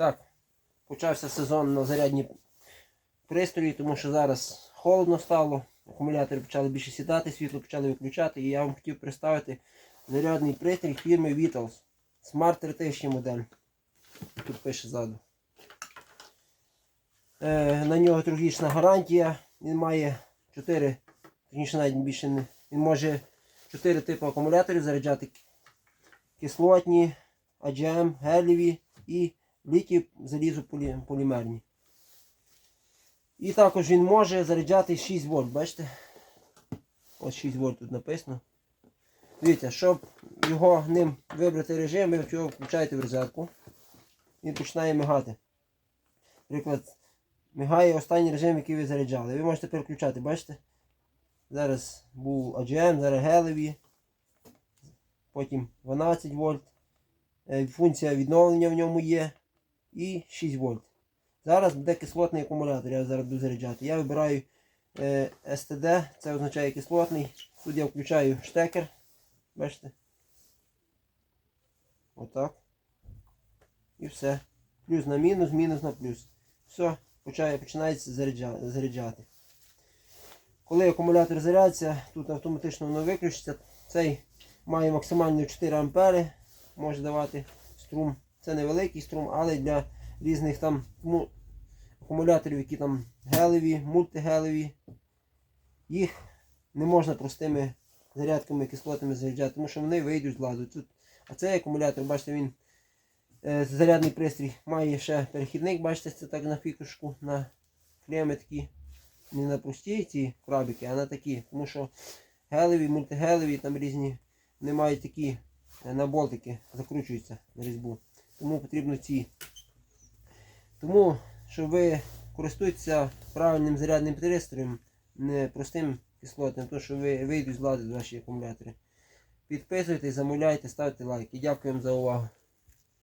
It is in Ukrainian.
Так, почався сезон на зарядні пристрої, тому що зараз холодно стало, акумулятори почали більше сідати, світло почали виключати. І я вам хотів представити зарядний пристрій фірми Vitals. Smart 3000 модель. Тут пише ззаду. Е, на нього трьохрічна гарантія. Він має 4, точніше навіть більше не. Він може 4 типи акумуляторів заряджати кислотні, AGM, гелеві і літій залізо полі- полімерні. І також він може заряджати 6 вольт, бачите? Ось 6 вольт тут написано. Дивіться, щоб його ним вибрати режим, ви його включаєте в розетку. Він починає мигати. Наприклад, мигає останній режим, який ви заряджали. Ви можете переключати, бачите? Зараз був AGM, зараз гелеві. Потім 12 вольт. Е, Функція відновлення в ньому є. І 6 вольт. Зараз буде кислотний акумулятор, я зараз буду заряджати. Я вибираю е, STD, це означає кислотний. Тут я включаю штекер. Бачите? Отак. І все. Плюс на мінус, мінус на плюс. Все, починає, починається заряджа- заряджати. Коли акумулятор зарядиться, тут автоматично воно виключиться. Цей має максимально 4 ампери, може давати струм. Це невеликий струм, але для різних там му- акумуляторів, які там гелеві, мультигелеві, їх не можна простими зарядками кислотами заряджати, тому що вони вийдуть з ладу. Тут, а цей акумулятор, бачите, він е, зарядний пристрій має ще перехідник, бачите, це так на фікушку, на клеми такі. Не на прості ці крабики, а на такі. Тому що гелеві, мультигелеві, там різні, вони мають такі е, на болтики, закручуються на різьбу. Тому потрібно ці. Тому, щоб ви користуєтеся правильним зарядним пристроєм, не простим кислотним, то що ви вийдуть з ладу ваші акумулятори. Підписуйтесь, замовляйте, ставте лайки. Дякуємо за увагу.